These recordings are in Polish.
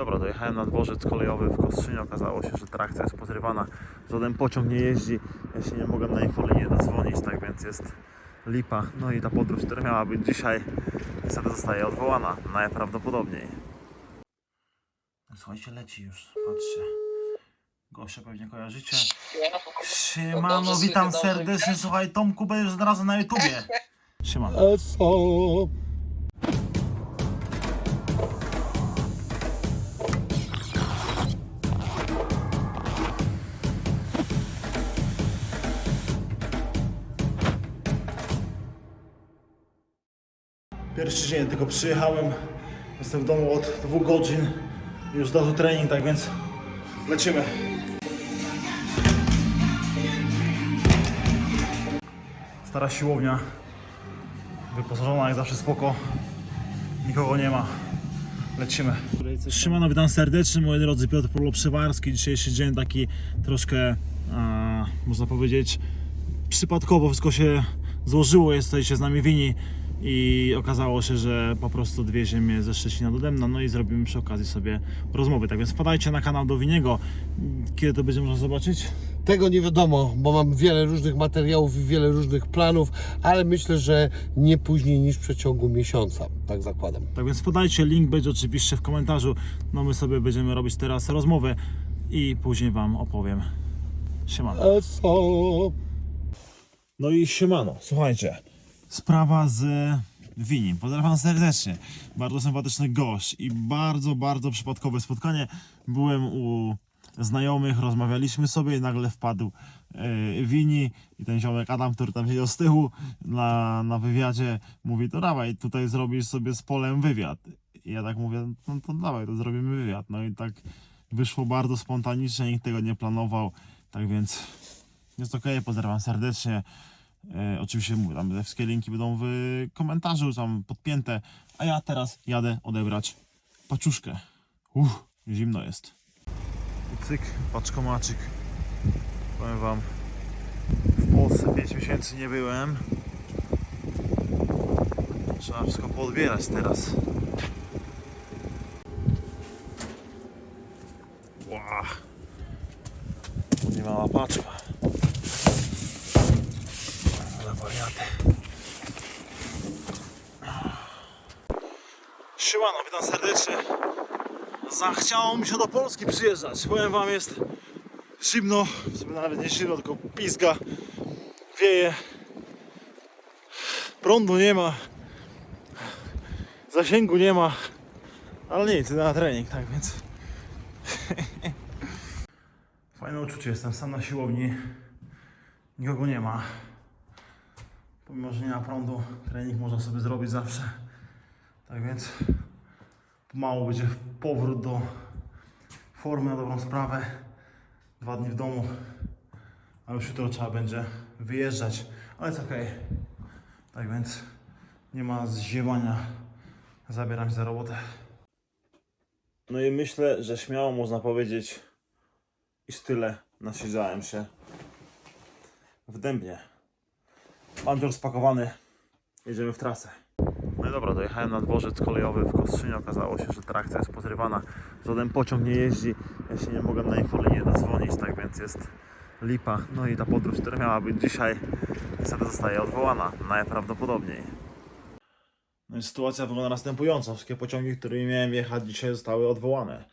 dobra, dojechałem na dworzec kolejowy w Kostrzynie. Okazało się, że trakcja jest pozrywana. Żaden pociąg nie jeździ. Ja się nie mogę na infolinię dodzwonić, tak więc jest lipa. No i ta podróż, która miała być dzisiaj, niestety zostaje odwołana. Najprawdopodobniej. Słuchajcie, leci już. Patrzcie. Gościa pewnie kojarzycie. Siemano, witam serdecznie. Słuchaj, Tomku, będziesz od razu na YouTubie. Siemano. Pierwszy dzień tylko przyjechałem. Jestem w domu od dwóch godzin. Już od trening, tak więc lecimy. Stara siłownia. Wyposażona jak zawsze spoko. Nikogo nie ma. Lecimy. Szymano, witam serdecznie moi drodzy. Piotr Polo Przewarski. Dzisiejszy dzień taki troszkę, można powiedzieć, przypadkowo wszystko się złożyło. Jesteście z nami wini i okazało się, że po prostu dwiezie mnie ze Szczecina do Demna, no i zrobimy przy okazji sobie rozmowy. Tak więc wpadajcie na kanał do Winiego. Kiedy to będzie można zobaczyć? Tego nie wiadomo, bo mam wiele różnych materiałów i wiele różnych planów, ale myślę, że nie później niż w przeciągu miesiąca, tak zakładam. Tak więc wpadajcie, link będzie oczywiście w komentarzu. No my sobie będziemy robić teraz rozmowę i później Wam opowiem. Siemano. Eso. No i siemano, słuchajcie. Sprawa z Winim. Pozdrawiam serdecznie. Bardzo sympatyczny gość i bardzo, bardzo przypadkowe spotkanie. Byłem u znajomych, rozmawialiśmy sobie i nagle wpadł e, Wini i ten ziomek Adam, który tam siedział z tyłu na, na wywiadzie, mówi to dawaj, tutaj zrobisz sobie z polem wywiad. I ja tak mówię, no to dawaj, to zrobimy wywiad. No i tak wyszło bardzo spontanicznie, nikt tego nie planował, tak więc jest okej, pozdrawiam serdecznie. E, oczywiście mówię, tam wszystkie linki będą w komentarzu, tam podpięte. A ja teraz jadę odebrać paczuszkę. Uff, zimno jest. I cyk, paczkomaczyk. Powiem wam, w Polsce 5 miesięcy nie byłem. Trzeba wszystko poodbierać teraz. Ła. Nie mała paczka. Wariaty. Siemano, witam serdecznie. Zachciało mi się do Polski przyjeżdżać. Powiem wam, jest zimno. Nawet nie zimno, tylko pizga. Wieje. Prądu nie ma. Zasięgu nie ma. Ale nic, na trening, tak więc. Fajne uczucie, jestem sam na siłowni. Nikogo nie ma. Pomimo, że nie ma prądu, trening można sobie zrobić zawsze. Tak więc pomału będzie powrót do formy na dobrą sprawę. Dwa dni w domu, a już jutro trzeba będzie wyjeżdżać, ale jest ok. Tak więc nie ma zziewania. Zabieram się za robotę. No i myślę, że śmiało można powiedzieć, iż tyle nasiedziałem się w dębnie. Bandzior spakowany, jedziemy w trasę. No i dobra, dojechałem na dworzec kolejowy w Kostrzynie. Okazało się, że trakcja jest pozrywana. Żaden pociąg nie jeździ. Ja się nie mogę na infolinię dodzwonić, tak więc jest lipa. No i ta podróż, która miała być dzisiaj, niestety zostaje odwołana. Najprawdopodobniej. No i sytuacja wygląda następująco. Wszystkie pociągi, którymi miałem jechać dzisiaj zostały odwołane.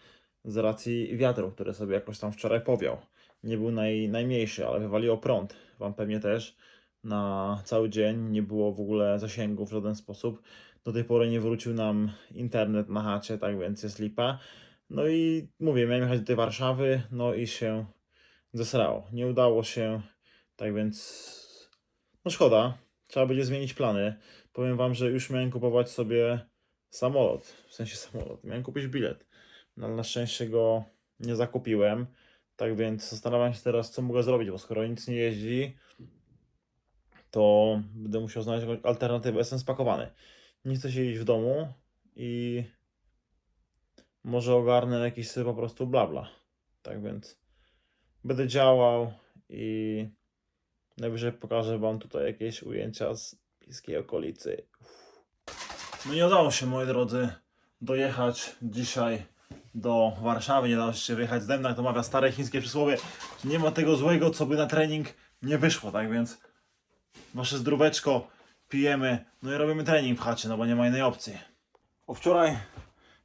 Z racji wiatru, który sobie jakoś tam wczoraj powiał. Nie był naj, najmniejszy, ale wywaliło prąd. Wam pewnie też na cały dzień, nie było w ogóle zasięgu w żaden sposób. Do tej pory nie wrócił nam internet na chacie, tak więc jest lipa. No i mówię, miałem jechać do tej Warszawy, no i się zesrało. Nie udało się, tak więc no szkoda. Trzeba będzie zmienić plany. Powiem wam, że już miałem kupować sobie samolot, w sensie samolot. Miałem kupić bilet, no, ale na szczęście go nie zakupiłem. Tak więc zastanawiam się teraz, co mogę zrobić, bo skoro nic nie jeździ, to będę musiał znaleźć jakąś alternatywę. Jestem spakowany. Nie chcę siedzieć w domu i może ogarnę jakiś sobie po prostu blabla. Tak więc będę działał i najwyżej pokażę Wam tutaj jakieś ujęcia z bliskiej okolicy. No nie udało się, moi drodzy, dojechać dzisiaj do Warszawy, nie dało się wyjechać z Demna, jak to mawia stare chińskie przysłowie. Nie ma tego złego, co by na trening nie wyszło, tak więc wasze zdróweczko pijemy, no i robimy trening w chacie, no bo nie ma innej opcji. Bo wczoraj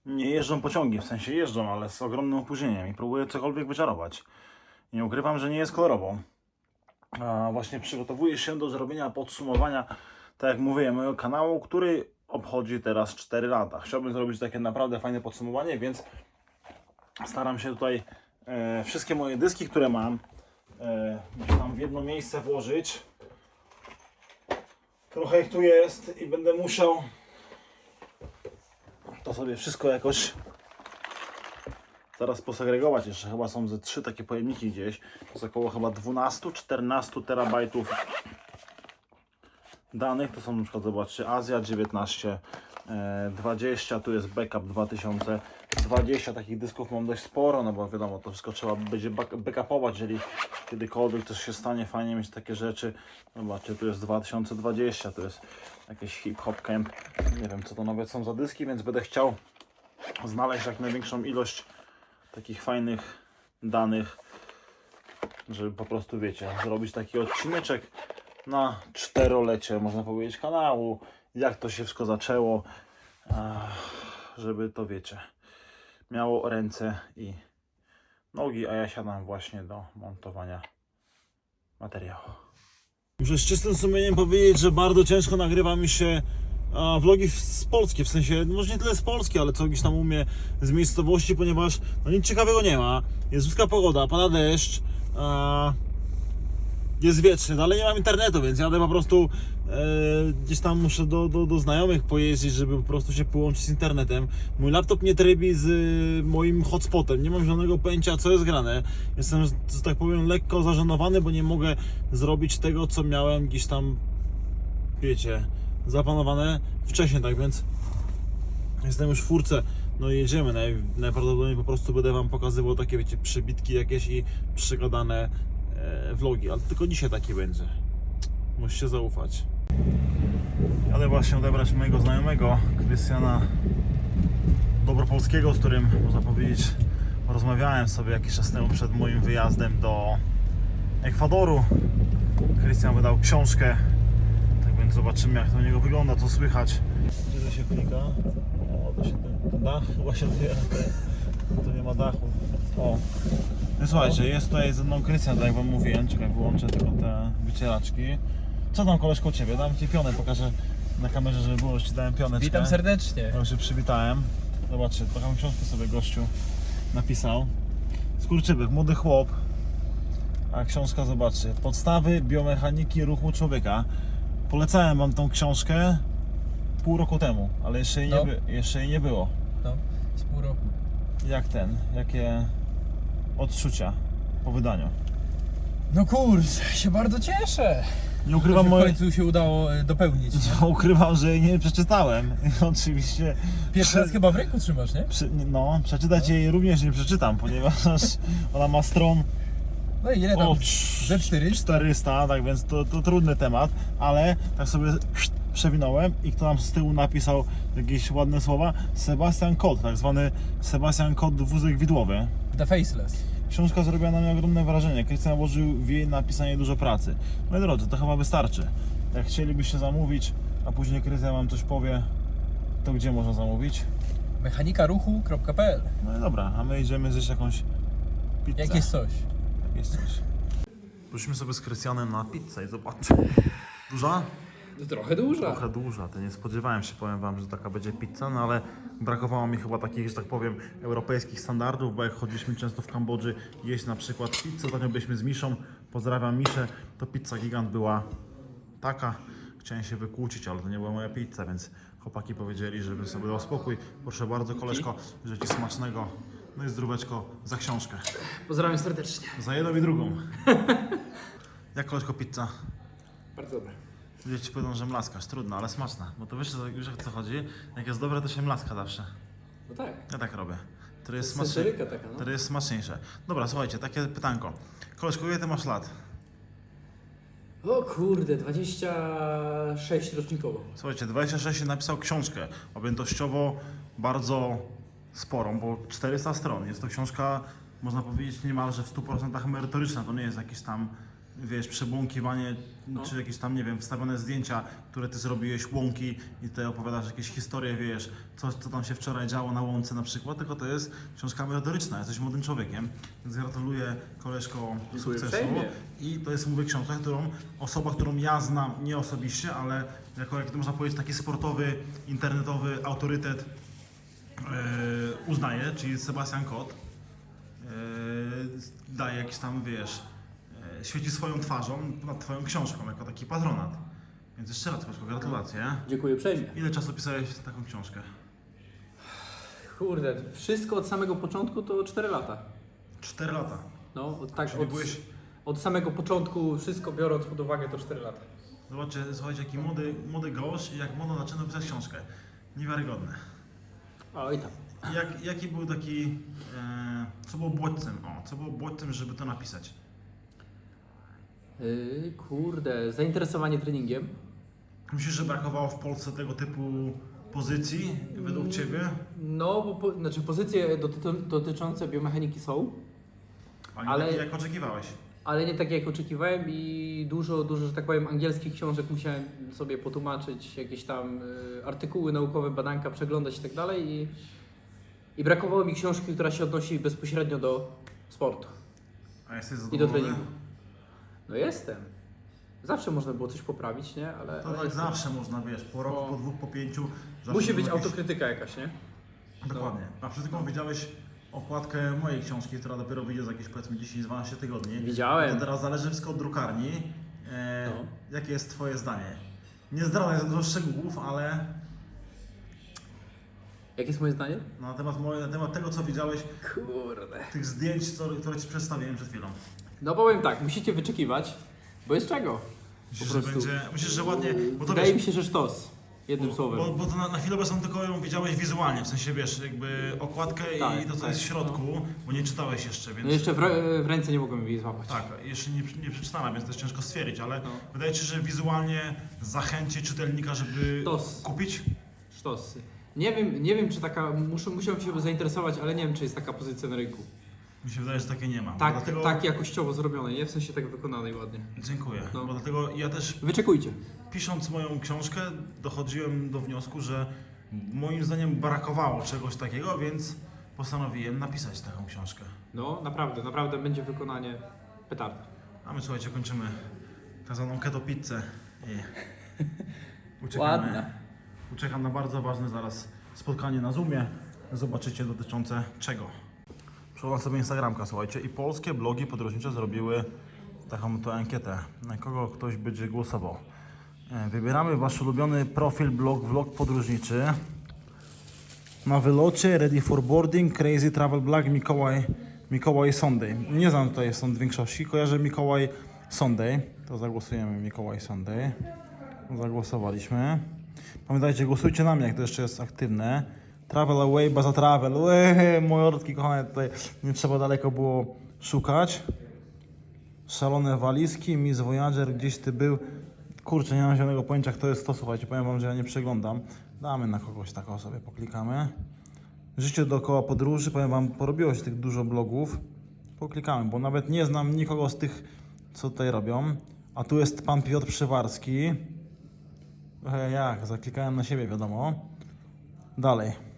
nie jeżdżą pociągi, w sensie jeżdżą, ale z ogromnym opóźnieniem i próbuję cokolwiek wyczarować. Nie ukrywam, że nie jest kolorowo. A właśnie przygotowuję się do zrobienia podsumowania, tak jak mówiłem, mojego kanału, który obchodzi teraz 4 lata. Chciałbym zrobić takie naprawdę fajne podsumowanie, więc staram się tutaj e, wszystkie moje dyski, które mam, e, tam w jedno miejsce włożyć. Trochę ich tu jest i będę musiał to sobie wszystko jakoś zaraz posegregować. Jeszcze chyba są ze trzy takie pojemniki gdzieś. To jest około chyba 12-14 terabajtów danych. To są na przykład, zobaczcie, Azja 19, e, 20, tu jest backup 2020. Takich dysków mam dość sporo, no bo wiadomo, to wszystko trzeba będzie back- backupować, jeżeli kiedykolwiek coś się stanie, fajnie mieć takie rzeczy. Zobaczcie, tu jest 2020, tu jest jakieś hip-hop camp. Nie wiem, co to nawet są za dyski, więc będę chciał znaleźć jak największą ilość takich fajnych danych, żeby po prostu, wiecie, zrobić taki odcineczek na czterolecie, można powiedzieć, kanału, jak to się wszystko zaczęło, żeby to, wiecie, miało ręce i nogi, a ja siadam właśnie do montowania materiału. Muszę z czystym sumieniem powiedzieć, że bardzo ciężko nagrywa mi się vlogi z Polski, w sensie, no może nie tyle z Polski, ale co gdzieś tam umie z miejscowości, ponieważ no nic ciekawego nie ma. Jest ludzka pogoda, pada deszcz, a, jest wietrzny, no ale nie mam internetu, więc jadę po prostu e, gdzieś tam muszę do, do, do znajomych pojeździć, żeby po prostu się połączyć z internetem. Mój laptop nie trybi z y, moim hotspotem, nie mam żadnego pojęcia co jest grane. Jestem, że tak powiem, lekko zażenowany, bo nie mogę zrobić tego, co miałem gdzieś tam, wiecie, zaplanowane wcześniej, tak więc jestem już w furce, no jedziemy. Naj, najprawdopodobniej po prostu będę Wam pokazywał takie, wiecie, przybitki jakieś i przegadane e, vlogi, ale tylko dzisiaj taki będzie. Musicie zaufać. Jadę właśnie odebrać mojego znajomego, Krystiana Dobropolskiego, z którym, można powiedzieć, rozmawiałem sobie jakiś czas temu przed moim wyjazdem do Ekwadoru. Krystian wydał książkę, tak więc zobaczymy jak to u niego wygląda, co słychać. Gdzie to się klika? O, to się ten, dach chyba się otwiera. Tu nie ma dachu. O. Słuchajcie, jest tutaj ze mną Krystian, tak jak wam mówiłem. Czekaj, wyłączę tylko te wycieraczki. Co tam koleżko u Ciebie? Dam Ci pionę, pokażę na kamerze, żeby było, że Ci dałem pioneczkę. Witam serdecznie. Ja się przywitałem. Zobaczcie, taką książkę sobie gościu napisał. Skurczybyk, młody chłop. A książka, zobaczcie, podstawy biomechaniki ruchu człowieka. Polecałem wam tą książkę pół roku temu, ale jeszcze jej, No. nie, by, jeszcze jej nie było. No, z pół roku. Jak ten, jakie odczucia po wydaniu? No kurde, się bardzo cieszę. Nie ukrywam, w moje... końcu się udało e, dopełnić. nie ukrywam że jej nie przeczytałem. Oczywiście Pierwszy raz chyba w ręku trzymasz, nie? Przy, no, przeczytać jej również nie przeczytam, ponieważ ona ma stron No i ile tam? o Ze 400? 400, tak więc to, to trudny temat, ale tak sobie przewinąłem i kto nam z tyłu napisał jakieś ładne słowa? Sebastian Kot, tak zwany Sebastian Kot wózek widłowy. The Faceless. Książka zrobiła na mnie ogromne wrażenie. Krystian włożył w jej napisanie dużo pracy. Moi drodzy, to chyba wystarczy. Jak chcielibyście zamówić, a później Krystian wam coś powie, to gdzie można zamówić? Mechanikaruchu.pl No i dobra, a my idziemy zjeść jakąś pizzę. Jak jest coś? Jak jest coś. Poszliśmy sobie z Krystianem na pizzę i zobaczcie. Duża? Trochę duża. Trochę duża. To nie spodziewałem się, powiem wam, że taka będzie pizza, no ale brakowało mi chyba takich, że tak powiem, europejskich standardów, bo jak chodziliśmy często w Kambodży jeść na przykład pizzę, ostatnio byliśmy z Miszą, pozdrawiam Miszę, to pizza gigant była taka. Chciałem się wykłócić, ale to nie była moja pizza, więc chłopaki powiedzieli, żeby sobie dał spokój. Proszę bardzo, koleżko, życzę Ci smacznego. No i zdróweczko za książkę. Pozdrawiam serdecznie. Za jedną i drugą. Jak koleżko pizza? Bardzo dobre. Ludzie ci powiedzą, że mlaskasz, trudno, ale smaczna. Bo to wiesz co- już o co chodzi? Jak jest dobre, to się mlaska zawsze. No tak. Ja tak robię. To jest, jest smaczne- sensoryka taka, no. to jest smaczniejsze. Dobra, słuchajcie, takie pytanko. Koleżko, ile ty masz lat? O kurde, 26 rocznikowo. Słuchajcie, 26 napisał książkę objętościowo bardzo sporą, bo 400 stron. Jest to książka, można powiedzieć, niemalże w 100% merytoryczna. To nie jest jakieś tam, wiesz, przebłąkiwanie, czy jakieś tam, nie wiem, wstawione zdjęcia, które ty zrobiłeś, łąki i ty opowiadasz jakieś historie, wiesz, coś, co tam się wczoraj działo na łące na przykład, tylko to jest książka merytoryczna. Jesteś młodym człowiekiem, więc gratuluję koleżko sukcesu. uprzejmie. I to jest, mówię, książka, którą osoba, którą ja znam, nie osobiście, ale jako, jak to można powiedzieć, taki sportowy, internetowy autorytet e, uznaje, czyli Sebastian Kot, e, daje jakiś tam, wiesz, świeci swoją twarzą nad twoją książką, jako taki patronat. Więc jeszcze raz, Kośko, gratulacje. Dziękuję uprzejmie. Ile czasu pisałeś taką książkę? Kurde, wszystko od samego początku to 4 lata. Cztery lata. No, od- tak Czyli od, byłeś- od samego początku, wszystko biorąc pod uwagę to 4 lata. Zobaczcie, słuchajcie, jaki młody, młody gość i jak młodo zaczyna pisać książkę. Niewiarygodne. Oj tam. Jak, jaki był taki, e, co było bodźcem, o, co było bodźcem, żeby to napisać? Yy, kurde, zainteresowanie treningiem. Myślisz, że brakowało w Polsce tego typu pozycji według Ciebie? No, bo po, znaczy pozycje doty, dotyczące biomechaniki są, Ale, Ale- ale... jak oczekiwałeś? ale nie tak jak oczekiwałem i dużo, dużo, że tak powiem, angielskich książek musiałem sobie potłumaczyć, jakieś tam y, artykuły naukowe, badanka przeglądać i tak dalej i, brakowało mi książki, która się odnosi bezpośrednio do sportu A jesteś i do zadowolony? treningu. No jestem. Zawsze można było coś poprawić, nie? Ale, To ale tak jestem. zawsze można, wiesz, po roku, No. po dwóch, po pięciu. zawsze Musi być było jakieś- autokrytyka jakaś, nie? Dokładnie. A przed chwilą widziałeś okładkę mojej książki, która dopiero wyjdzie za jakieś powiedzmy 10-12 tygodni. Widziałem. To teraz zależy wszystko od drukarni. E, No. Jakie jest Twoje zdanie? Nie zdradzaj za dużo szczegółów, ale Jakie jest moje zdanie? na temat, moje, na temat tego, co widziałeś, Kurde. tych zdjęć, co, które Ci przedstawiłem przed chwilą. No powiem tak, musicie wyczekiwać, bo jest czego. Po że, prostu. będzie, że ładnie, bo to Wydaje wiesz, mi się, że sztos. Jednym słowem. Bo, bo to na, na chwilę obecną tylko ją widziałeś wizualnie, w sensie wiesz, jakby okładkę Tak, i to, co tak, jest w środku, bo nie czytałeś jeszcze, więc... No jeszcze w, w ręce nie mogłem jej złapać. Tak, jeszcze nie, nie przeczytałem, więc to jest ciężko stwierdzić, ale No. wydaje Ci się, że wizualnie zachęci czytelnika, żeby Sztos. kupić? Sztos. Nie wiem, nie wiem czy taka, muszę, musiałbym się zainteresować, ale nie wiem czy jest taka pozycja na rynku. Mi się wydaje, że takie nie ma. Tak, dlatego... tak jakościowo zrobionej, nie? W sensie tak wykonanej ładnie. Dziękuję, No. bo dlatego ja też Wyczekujcie. pisząc moją książkę dochodziłem do wniosku, że moim zdaniem brakowało czegoś takiego, więc postanowiłem napisać taką książkę. No, naprawdę, naprawdę będzie wykonanie petarda. A my słuchajcie, kończymy tak zwaną keto pizzę i uciekamy. Uciekam na bardzo ważne zaraz spotkanie na Zoomie. Zobaczycie dotyczące czego. Przełam sobie Instagramka, słuchajcie, i polskie blogi podróżnicze zrobiły taką to ankietę, na kogo ktoś będzie głosował. E, Wybieramy wasz ulubiony profil blog, vlog podróżniczy. Na wylocie, ready for boarding, crazy travel blog Mikołaj, Mikołaj Sunday. Nie znam tutaj stąd większości, kojarzę Mikołaj Sunday. To zagłosujemy Mikołaj Sunday. Zagłosowaliśmy. Pamiętajcie, głosujcie na mnie, jak to jeszcze jest aktywne. Travel away, baza travel. Ue, mojortki kochane, tutaj nie trzeba daleko było szukać. Szalone walizki, Miss Voyager, gdzieś ty był. Kurczę, nie mam zielonego pojęcia, kto jest to, słuchajcie, powiem wam, że ja nie przeglądam. Damy na kogoś taką sobie, poklikamy. Życie dookoła podróży, powiem wam, porobiło się tych dużo blogów. Poklikamy, bo nawet nie znam nikogo z tych, co tutaj robią. A tu jest pan Piotr Przywarski. Trochę jak, zaklikałem na siebie, wiadomo. Dalej.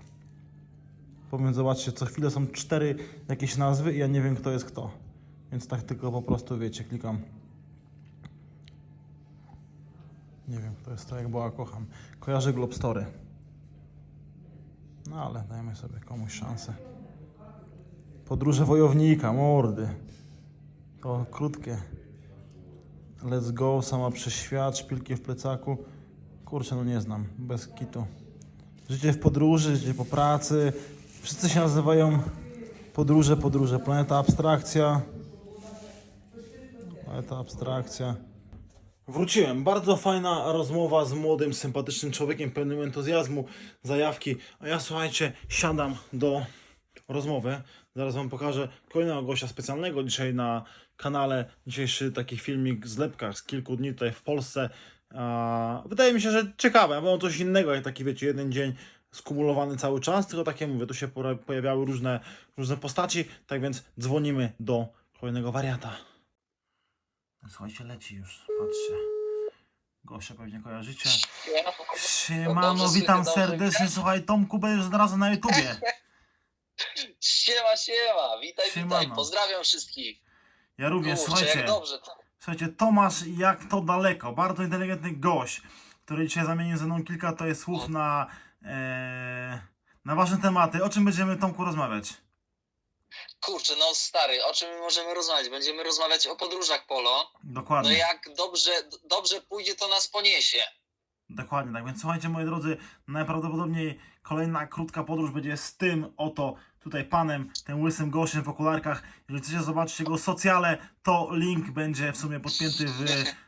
Powiem, zobaczcie, co chwilę są cztery jakieś nazwy i ja nie wiem, kto jest kto. Więc tak tylko po prostu, wiecie, klikam. Nie wiem, kto jest to, jak była, kocham. Kojarzę Globstory. No ale dajmy sobie komuś szansę. Podróże wojownika, mordy. To krótkie. Let's go, sama przez świat, szpilki w plecaku. Kurczę, no nie znam, bez kitu. Życie w podróży, życie po pracy. Wszyscy się nazywają podróże, podróże. Planeta abstrakcja. Planeta abstrakcja. Wróciłem. Bardzo fajna rozmowa z młodym, sympatycznym człowiekiem, pełnym entuzjazmu, zajawki. A ja słuchajcie, siadam do rozmowy. Zaraz Wam pokażę kolejnego gościa specjalnego dzisiaj na kanale. Dzisiejszy taki filmik z lepkach z kilku dni tutaj w Polsce. Wydaje mi się, że ciekawe, bo coś innego, jak taki wiecie, jeden dzień skumulowany cały czas, tylko takie mówię, tu się pojawiały różne, różne postaci, tak więc dzwonimy do kolejnego wariata. Słuchajcie, leci już, patrzcie. Gościa pewnie kojarzycie. Siemano, witam serdecznie, słuchaj, Tomku, będziesz od razu na YouTubie. Siema, siema, witaj, Siemano. witaj, pozdrawiam wszystkich. Ja również, Kurczę, słuchajcie. jak dobrze. Słuchajcie, Tomasz, jak to daleko. Bardzo inteligentny gość, który dzisiaj zamienił ze mną kilka to jest słów na, na ważne tematy. O czym będziemy, Tomku, rozmawiać? Kurczę, no stary, o czym my możemy rozmawiać? Będziemy rozmawiać o podróżach polo. No Dokładnie. jak dobrze, dobrze pójdzie, to nas poniesie. Dokładnie, tak więc słuchajcie, moi drodzy, najprawdopodobniej kolejna krótka podróż będzie z tym oto tutaj panem, tym łysym gościem w okularkach. Jeżeli chcecie zobaczyć jego socjale, to link będzie w sumie podpięty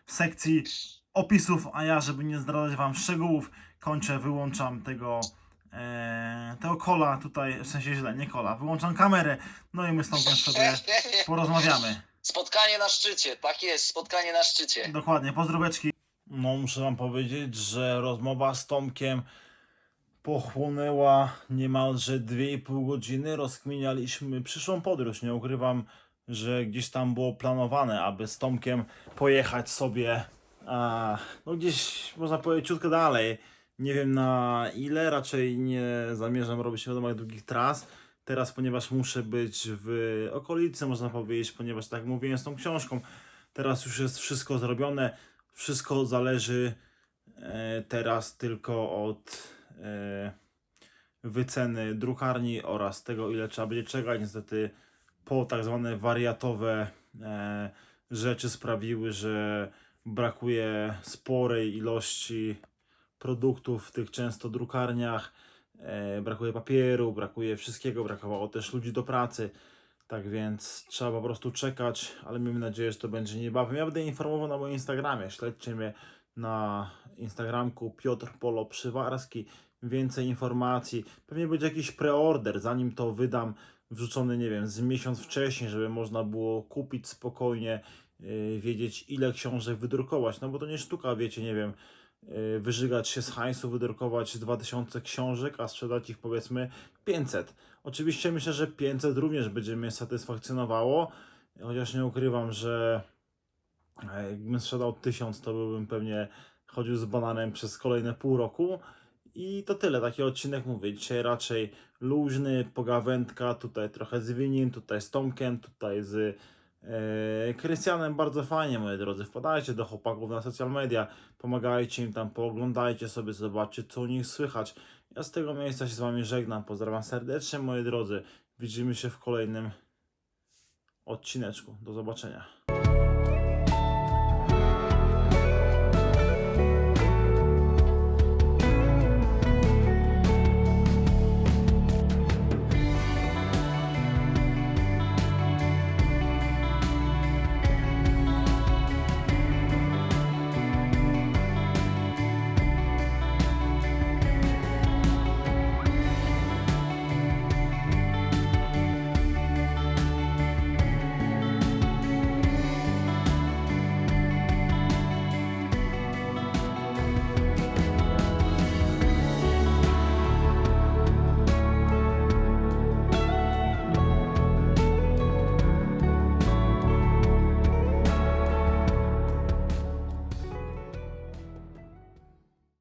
w sekcji opisów, a ja, żeby nie zdradzać wam szczegółów, kończę, wyłączam tego e, tego kola tutaj, w sensie źle, nie kola, wyłączam kamerę, no i my z Tomkiem sobie porozmawiamy. Spotkanie na szczycie, tak jest, spotkanie na szczycie. Dokładnie, pozdróweczki. No, muszę wam powiedzieć, że rozmowa z Tomkiem pochłonęła niemalże 2,5 godziny. Rozkminialiśmy przyszłą podróż. Nie ukrywam, że gdzieś tam było planowane, aby z Tomkiem pojechać sobie a, no gdzieś, można powiedzieć, ciutkę dalej. Nie wiem na ile, raczej nie zamierzam robić wiadomo jak długich tras. Teraz, ponieważ muszę być w okolicy, można powiedzieć, ponieważ tak mówiłem z tą książką, teraz już jest wszystko zrobione. Wszystko zależy e, teraz tylko od e, wyceny drukarni oraz tego, ile trzeba będzie czekać. Niestety, po tak zwane wariatowe e, rzeczy sprawiły, że brakuje sporej ilości produktów w tych często drukarniach. E, brakuje papieru, brakuje wszystkiego, brakowało też ludzi do pracy. Tak więc trzeba po prostu czekać, ale miejmy nadzieję, że to będzie niebawem. Ja będę informował na moim Instagramie. Śledźcie mnie na Instagramku Piotr Polo Przywarski. Więcej informacji. Pewnie będzie jakiś preorder, zanim to wydam, wrzucony, nie wiem, z miesiąc wcześniej, żeby można było kupić spokojnie, yy, wiedzieć ile książek wydrukować. No bo to nie sztuka, wiecie, nie wiem, wyżygać się z hajsu, wydrukować 2000 książek, a sprzedać ich powiedzmy 500. Oczywiście myślę, że 500 również będzie mnie satysfakcjonowało, chociaż nie ukrywam, że e, jakbym sprzedał 1000, to byłbym pewnie chodził z bananem przez kolejne pół roku. I to tyle, taki odcinek mówię. Dzisiaj raczej luźny, pogawędka, tutaj trochę z Winim, tutaj z Tomkiem, tutaj z Krystianem. Bardzo fajnie, moi drodzy. Wpadajcie do chłopaków na social media, pomagajcie im tam, pooglądajcie sobie, zobaczcie co u nich słychać. Ja z tego miejsca się z Wami żegnam. Pozdrawiam serdecznie, moi drodzy. Widzimy się w kolejnym odcineczku. Do zobaczenia.